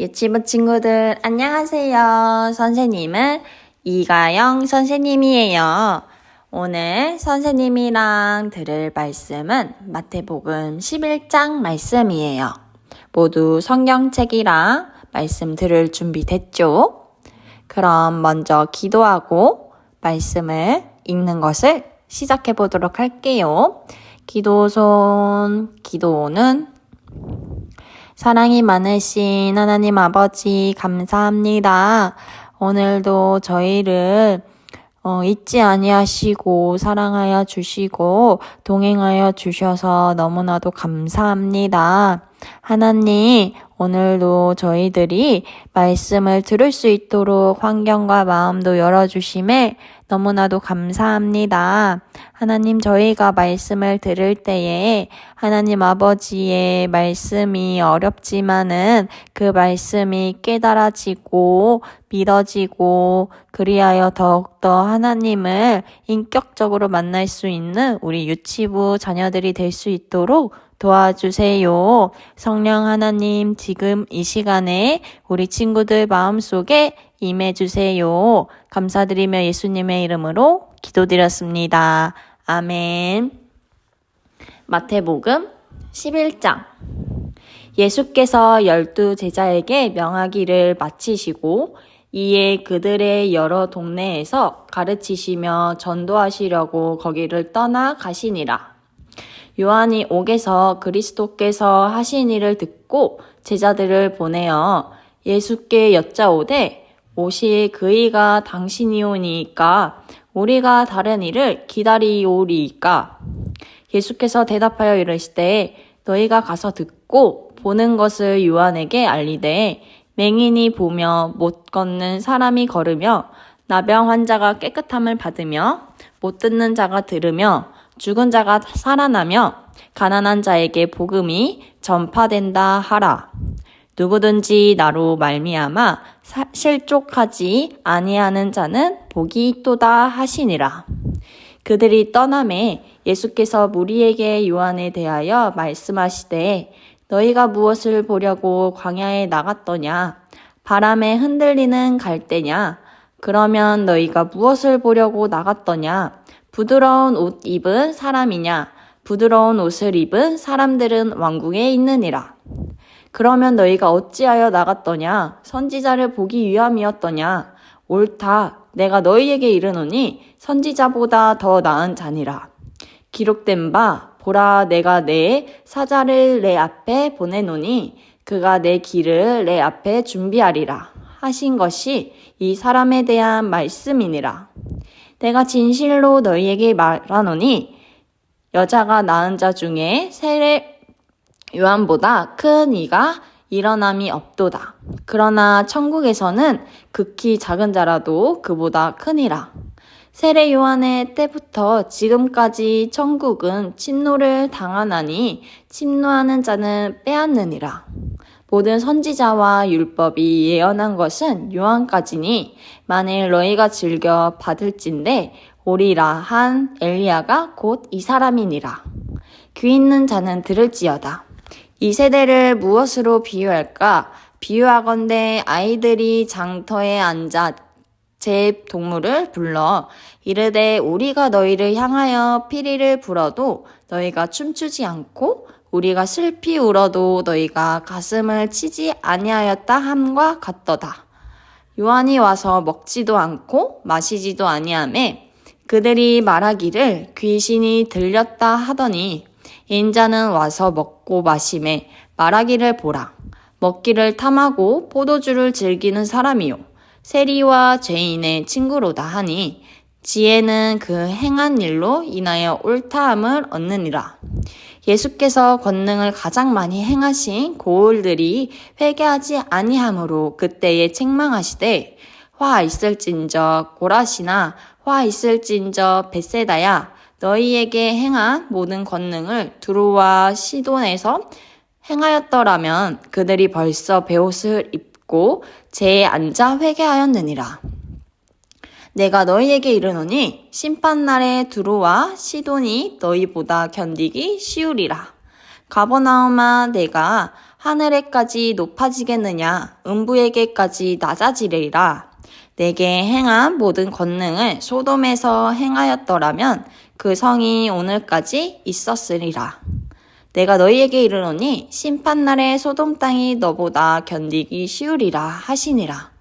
유치부 친구들 안녕하세요. 선생님은 이가영 선생님이에요. 오늘 선생님이랑 들을 말씀은 마태복음 11장 말씀이에요. 모두 성경책이랑 말씀 들을 준비 됐죠? 그럼 먼저 기도하고 말씀을 읽는 것을 시작해 보도록 할게요. 기도 손, 기도는 사랑이 많으신 하나님 아버지 감사합니다. 오늘도 저희를 어, 잊지 아니하시고 사랑하여 주시고 동행하여 주셔서 너무나도 감사합니다. 하나님, 오늘도 저희들이 말씀을 들을 수 있도록 환경과 마음도 열어주심에 너무나도 감사합니다. 하나님, 저희가 말씀을 들을 때에 하나님 아버지의 말씀이 어렵지만은 그 말씀이 깨달아지고 믿어지고 그리하여 더욱더 하나님을 인격적으로 만날 수 있는 우리 유치부 자녀들이 될 수 있도록 도와주세요. 성령 하나님, 지금 이 시간에 우리 친구들 마음속에 임해주세요. 감사드리며 예수님의 이름으로 기도드렸습니다. 아멘. 마태복음 11장. 예수께서 열두 제자에게 명하기를 마치시고 이에 그들의 여러 동네에서 가르치시며 전도하시려고 거기를 떠나 가시니라. 요한이 옥에서 그리스도께서 하신 일을 듣고 제자들을 보내어 예수께 여짜오되 오실 그이가 당신이오니이까 우리가 다른 일을 기다리오리이까? 예수께서 대답하여 이르시되 너희가 가서 듣고 보는 것을 요한에게 알리되 맹인이 보며 못 걷는 사람이 걸으며 나병 환자가 깨끗함을 받으며 못 듣는 자가 들으며 죽은 자가 살아나며 가난한 자에게 복음이 전파된다 하라. 누구든지 나로 말미암아 사- 실족하지 아니하는 자는 복이 있도다 하시니라. 그들이 떠남에 예수께서 무리에게 요한에 대하여 말씀하시되 너희가 무엇을 보려고 광야에 나갔더냐 바람에 흔들리는 갈대냐 그러면 너희가 무엇을 보려고 나갔더냐? 부드러운 옷 입은 사람이냐? 부드러운 옷을 입은 사람들은 왕궁에 있느니라. 그러면 너희가 어찌하여 나갔더냐? 선지자를 보기 위함이었더냐? 옳다. 내가 너희에게 이르노니 선지자보다 더 나은 자니라. 기록된 바 보라 내가 내 사자를 내 앞에 보내노니 그가 내 길을 내 앞에 준비하리라 하신 것이 이 사람에 대한 말씀이니라 내가 진실로 너희에게 말하노니 여자가 낳은 자 중에 세례 요한보다 큰 이가 일어남이 없도다. 그러나 천국에서는 극히 작은 자라도 그보다 크니라. 세례 요한의 때부터 지금까지 천국은 침노를 당하나니 침노하는 자는 빼앗느니라. 모든 선지자와 율법이 예언한 것은 요한까지니 만일 너희가 즐겨 받을진대 오리라 한 엘리야가 곧 이 사람이니라. 귀 있는 자는 들을지어다. 이 세대를 무엇으로 비유할까? 비유하건대 아이들이 장터에 앉아 제 동물을 불러 이르되 우리가 너희를 향하여 피리를 불어도 너희가 춤추지 않고 우리가 슬피 울어도 너희가 가슴을 치지 아니하였다 함과 같도다. 요한이 와서 먹지도 않고 마시지도 아니하매 그들이 말하기를 귀신이 들렸다 하더니 인자는 와서 먹고 마심에 말하기를 보라. 먹기를 탐하고 포도주를 즐기는 사람이요. 세리와 죄인의 친구로다 하니 지혜는 그 행한 일로 인하여 옳다함을 얻느니라. 예수께서 권능을 가장 많이 행하신 고을들이 회개하지 아니하므로 그때에 책망하시되 화 있을진저 고라시나 화 있을진저 베세다야 너희에게 행한 모든 권능을 두루와 시돈에서 행하였더라면 그들이 벌써 베옷을 입고 제에 앉아 회개하였느니라. 내가 너희에게 이르노니 심판날에 두루와 시돈이 너희보다 견디기 쉬우리라. 가버나움아 내가 하늘에까지 높아지겠느냐 음부에게까지 낮아지리라. 내게 행한 모든 권능을 소돔에서 행하였더라면 그 성이 오늘까지 있었으리라. 내가 너희에게 이르노니 심판날에 소돔 땅이 너보다 견디기 쉬우리라 하시니라.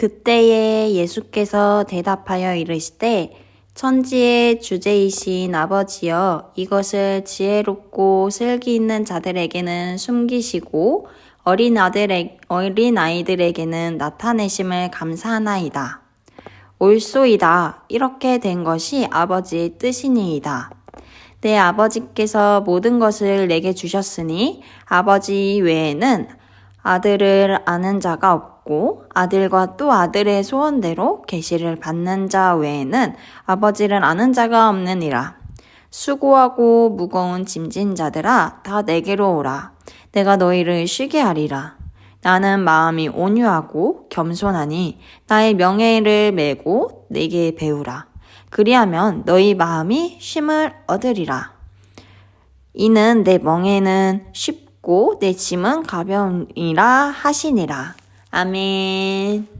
그때에 예수께서 대답하여 이르시되 천지의 주제이신 아버지여 이것을 지혜롭고 슬기 있는 자들에게는 숨기시고 어린 아들에 어린 아이들에게는 나타내심을 감사하나이다. 옳소이다. 이렇게 된 것이 아버지의 뜻이니이다. 내 아버지께서 모든 것을 내게 주셨으니 아버지 외에는 아들을 아는 자가 없 고 아들과 또 아들의 소원대로 계시를 받는 자 외에는 아버지를 아는 자가 없느니라. 수고하고 무거운 짐진 자들아 다 내게로 오라. 내가 너희를 쉬게 하리라. 나는 마음이 온유하고 겸손하니 나의 명예를 메고 내게 배우라. 그리하면 너희 마음이 쉼을 얻으리라. 이는 내 멍에는 쉽고 내 짐은 가벼우니라 하시니라. 아멘.